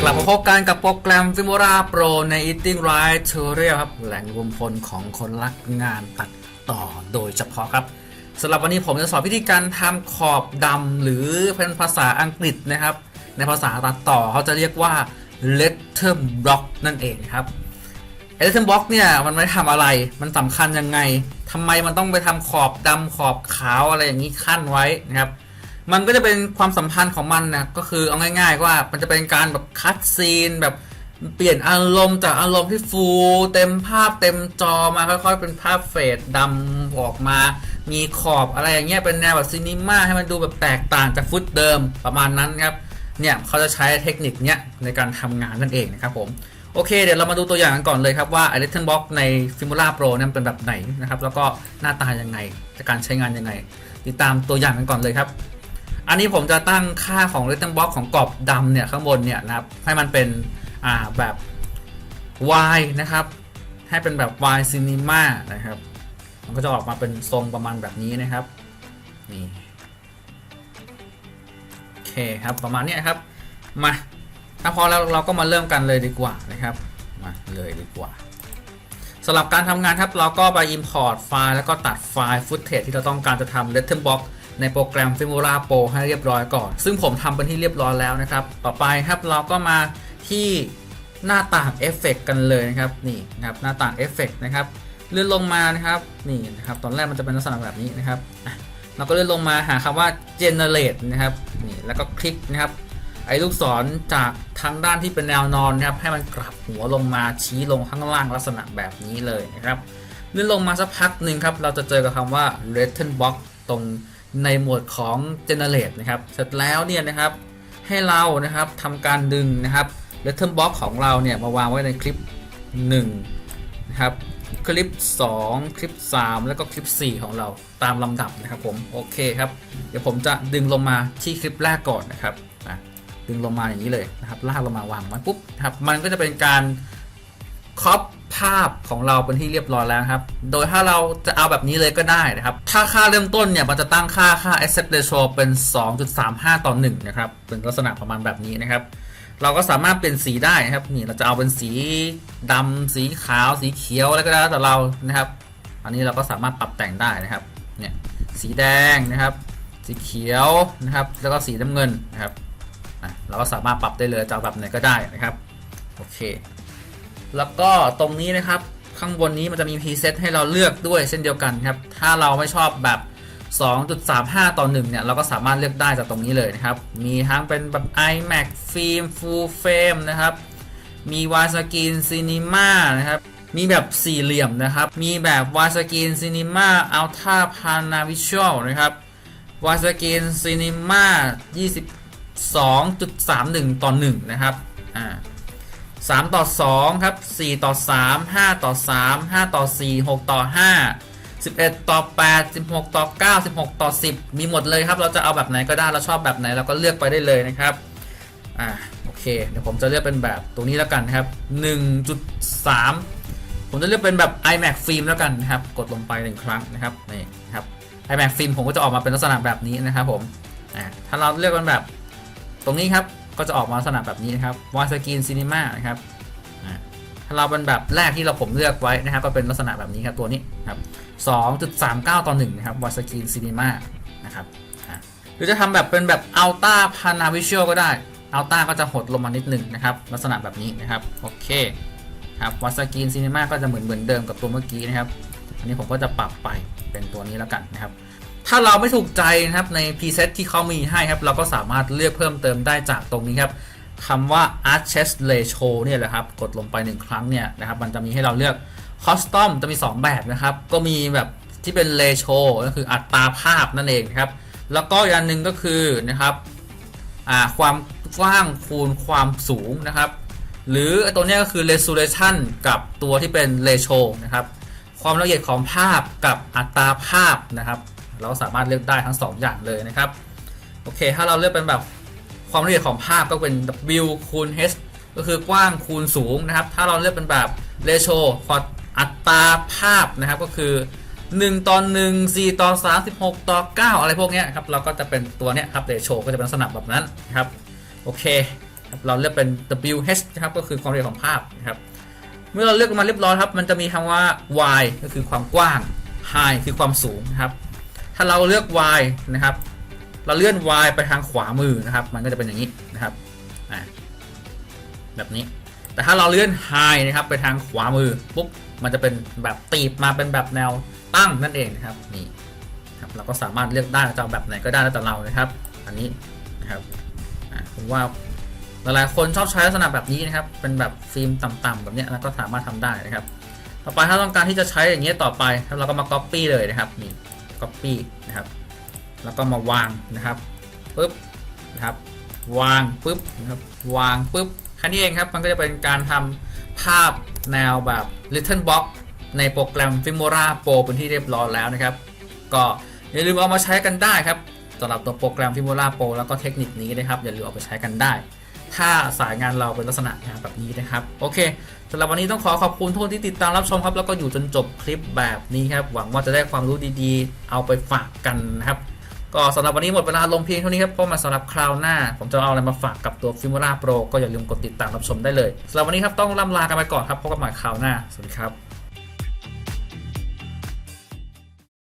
กลับมาพบกันกับโปรแกรม Filmora Pro ใน Eating Right Tutorial ครับ แหล่งรวมพลของคนรักงานตัดต่อโดยเฉพาะครับสำหรับวันนี้ผมจะสอนวิธีการทำขอบดำหรือเป็นภาษาอังกฤษนะครับ ในภาษาตัดต่อเขาจะเรียกว่า letter block นั่นเองครับ letter block เนี่ยมันไม่ทำอะไร มันสำคัญยังไงทำไมมันต้องไปทำขอบดำขอบขาวอะไรอย่างนี้ขั้นไว้นะครับ มันก็จะเป็นความสัมพันธ์ของมันนะก็คือเอาง่าย ๆ ว่ามันจะเป็นการแบบคัดซีนแบบเปลี่ยนอารมณ์จากอารมณ์ที่ฟูเต็มภาพเต็มจอมาค่อยๆ เป็นภาพเฟดดำออกมา มีขอบอะไรอย่างเงี้ยเป็นแนวแบบซีนิม่าให้มันดูแบบแตกต่างจากฟุตเดิมประมาณนั้นครับเนี่ยเขาจะใช้เทคนิคเนี้ยในการทำงานนั่นเองนะครับผมโอเคเดี๋ยวเรามาดูตัวอย่างกันก่อนเลยครับว่า i l e c t r o n Box ใน Filmora Pro เนี่ยมันเป็นแบบไหนนะครับแล้วก็หน้าตายังไงการใช้งานยังไง ติดตามตัวอย่างกันก่อนเลยครับ อันนี้ผมจะตั้งค่าของ r e c t a n g l e box ของกรอบดำเนี่ยข้างบนเนี่ยนะครับให้มันเป็นอ่าแบบ Y นะครับ ให้เป็นแบบ Y Cinema นะครับ มันก็จะออกมาเป็นทรงประมาณแบบนี้นะครับนี่โอเคครับประมาณนี้ครับมาถ้าพอแล้วเราก็มาเริ่มกันเลยดีกว่านะครับมาเลยดีกว่าสำหรับการทำงานครับเราก็ไป Import ไฟล์แล้วก็ตัดไฟล์ Footage ที่เราต้องการจะทำ Letter Box ในโปรแกรม Filmora Pro ให้เรียบร้อยก่อน ซึ่งผมทำเป็นที่เรียบร้อยแล้วนะครับ ต่อไปครับเราก็มาที่หน้าต่างเอฟเฟกกันเลยนะครับนี่นะครับหน้าต่างเอฟเฟกนะครับเลื่อนลงมานะครับนี่นะครับตอนแรกมันจะเป็นลักษณะแบบนี้นะครับเราก็เลื่อนลงมาหาคำว่า generate นะครับนี่แล้วก็คลิกนะครับไอ้ลูกศรจากทางด้านที่เป็นแนวนอนนะครับให้มันกลับหัวลงมาชี้ลงข้างล่างลักษณะแบบนี้เลยนะครับเลื่อนลงมาสักพักหนึ่งครับเราจะเจอกับคำว่า written box ตรง ในหมวดของ generate นะครับ เสร็จแล้วเนี่ยนะครับให้เรานะครับทำการดึงนะครับ letter box ของเราเนี่ยมาวางไว้ในคลิป1นะครับคลิป 2 คลิป 3 แล้วก็คลิป 4 ของเราตามลำดับนะครับผมโอเคครับ เดี๋ยวผมจะดึงลงมาที่คลิปแรกก่อนนะครับดึงลงมาอย่างนี้เลยนะครับลากลงมาวางไว้ปุ๊บครับมันก็จะเป็นการครอป ภาพของเราเป็นที่เรียบร้อยแล้วครับ โดยถ้าเราจะเอาแบบนี้เลยก็ได้นะครับ ถ้าค่าเริ่มต้นเนี่ยมันจะตั้งค่าค่า accept ratio เป็น 2.35 ต่อ1นะครับ เป็นลักษณะประมาณแบบนี้นะครับ เราก็สามารถเปลี่ยนสีได้นะครับ นี่เราจะเอาเป็นสีดำสีขาว สีเขียวอะไรก็แล้แต่เรานะครับ อันนี้เราก็สามารถปรับแต่งได้นะครับ เนี่ย สีแดงนะครับ สีเขียวนะครับ แล้วก็สีน้ำเงินนะครับเราก็สามารถปรับได้เลยจะเอาแบบไหนก็ได้นะครับ โอเค แล้วก็ตรงนี้นะครับข้างบนนี้มันจะมีพรีเซตให้เราเลือกด้วยเช่นเดียวกันครับ ถ้าเราไม่ชอบแบบ 2.35 ต่อ 1 เนี่ย เราก็สามารถเลือกได้จากตรงนี้เลยนะครับ มีทั้งเป็นแบบ iMac Film Full Frame นะครับ มี Widescreen Cinema นะครับ มีแบบสี่เหลี่ยมนะครับ มีแบบ Widescreen Cinema Ultra Panavisual นะครับ Widescreen Cinema 22.31 ต่อ 1 นะครับ อ่า 3 ต่อ 2 ครับ 4 ต่อ 3 5 ต่อ 3 5 ต่อ 4 6 ต่อ 5 11 ต่อ 8 16 ต่อ 9 16 ต่อ 10 มีหมดเลยครับ เราจะเอาแบบไหนก็ได้เราชอบแบบไหนเราก็เลือกไปได้เลยนะครับอ่าโอเค เดี๋ยวผมจะเลือกเป็นแบบตรงนี้แล้วกันครับ 1.3 ผมจะเลือกเป็นแบบ iMac Film แล้วกันนะครับ กดลงไปหนึ่งครั้งนะครับนี่ครับ iMac Film ผมก็จะออกมาเป็นลักษณะแบบนี้นะครับผมอ่าถ้าเราเลือกเป็นแบบตรงนี้ครับ ก็จะออกมาลักษณะแบบนี้นะครับวายสกรีนซีนีมานะครับถ้าเราเป็นแบบแรกที่เราผมเลือกไว้นะครับ ก็เป็นลักษณะแบบนี้ครับตัวนี้ครับ2.39 ต่อ1นะครับวายสกรีนซีนีมานะครับหรือจะทำแบบเป็นแบบอัลต้าพานาวิชวลก็ได้อัลต้าก็จะหดลงมานิดหนึ่งนะครับ ลักษณะแบบนี้นะครับ โอเคครับวายสกีนซีนีมาก็จะเหมือนเหมือนเดิมกับตัวเมื่อกี้นะครับ อันนี้ผมก็จะปรับไปเป็นตัวนี้แล้วกันนะครับ ถ้าเราไม่ถูกใจนะครับในพรีเซตที่เขามีให้ครับ เราก็สามารถเลือกเพิ่มเติมได้จากตรงนี้ครับคำว่า Arches Ratio เนี่ยแหละครับ กดลงไปหนึ่งครั้งเนี่ยนะครับ มันจะมีให้เราเลือก Custom จะมี 2 แบบนะครับ ก็มีแบบที่เป็น Ratio ก็คืออัตราภาพนั่นเองครับ แล้วก็อย่างหนึ่งก็คือนะครับความกว้างคูณความสูงนะครับ หรือตัวนี้ก็คือ Resolution กับตัวที่เป็น Ratio นะครับ ความละเอียดของภาพกับอัตราภาพนะครับ เราสามารถเลือกได้ทั้ง 2 อย่างเลยนะครับ โอเค ถ้าเราเลือกเป็นแบบความละเอียดของภาพก็เป็น W คูณ H ก็คือกว้างคูณสูงนะครับ ถ้าเราเลือกเป็นแบบ ratio พออัตราภาพนะครับก็คือ 1 ต่อ 1 4 ต่อ 36 ต่อ 9 อะไรพวกนี้ครับเราก็จะเป็นตัวเนี้ยครับ ratio ก็จะเป็นลักษณะแบบนั้นนะครับโอเคเราเลือกเป็น WH นะครับก็คือความละเร็วของภาพนะครับเมื่อเราเลือกมาเรียบร้อยครับ มันจะมีคำว่า y ก็คือความกว้าง high คือความสูงนะครับ ถ้าเราเลือก y นะครับ เราเลื่อน y ไปทางขวามือนะครับ มันก็จะเป็นอย่างนี้นะครับแบบนี้ แต่ถ้าเราเลื่อน high นะครับไปทางขวามือปุ๊บมันจะเป็นแบบตีบมาเป็นแบบแนวตั้งนั่นเองนะครับนี่ครับเราก็สามารถเลือกได้จะเอาแบบไหนก็ได้แล้วแต่เรานะครับ อันนี้นะครับผมว่าหลายๆคนชอบใช้ลักษณะแบบนี้นะครับ เป็นแบบฟิล์มต่ำๆแบบนี้แล้วก็สามารถทำได้นะครับ ต่อไปถ้าต้องการที่จะใช้อย่างเงี้ยต่อไปเราก็มา copy เลยนะครับนี่ copy นะครับ แล้วก็มาวางนะครับปุ๊บนะครับวางปุ๊บนะครับวางปุ๊บแค่นี้เองครับ มันก็จะเป็นการทำภาพแนวแบบ Little Box ในโปรแกรม Filmora Pro เป็นที่เรียบร้อยแล้วนะครับ ก็อย่าลืมเอามาใช้กันได้ครับสำหรับตัวโปรแกรม Filmora Pro แล้วก็เทคนิคนี้นะครับอย่าลืมเอาไปใช้กันได้ ถ้าสายงานเราเป็นลักษณะงานแบบนี้นะครับ โอเคสำหรับวันนี้ต้องขอขอบคุณทุกคนที่ติดตามรับชมครับ แล้วก็อยู่จนจบคลิปแบบนี้ครับ หวังว่าจะได้ความรู้ดีๆ เอาไปฝากกันนะครับ ก็สำหรับวันนี้หมดเวลาลงเพียงเท่านี้ครับเพราะมาสำหรับคราวหน้า ผมจะเอาอะไรมาฝากกับตัวฟิมูราโปรก็อย่าลืมกดติดตามรับชมได้เลยสำหรับวันนี้ครับต้องล่ำลากันไปก่อนครับพบกันใหม่คราวหน้าสวัสดีครับ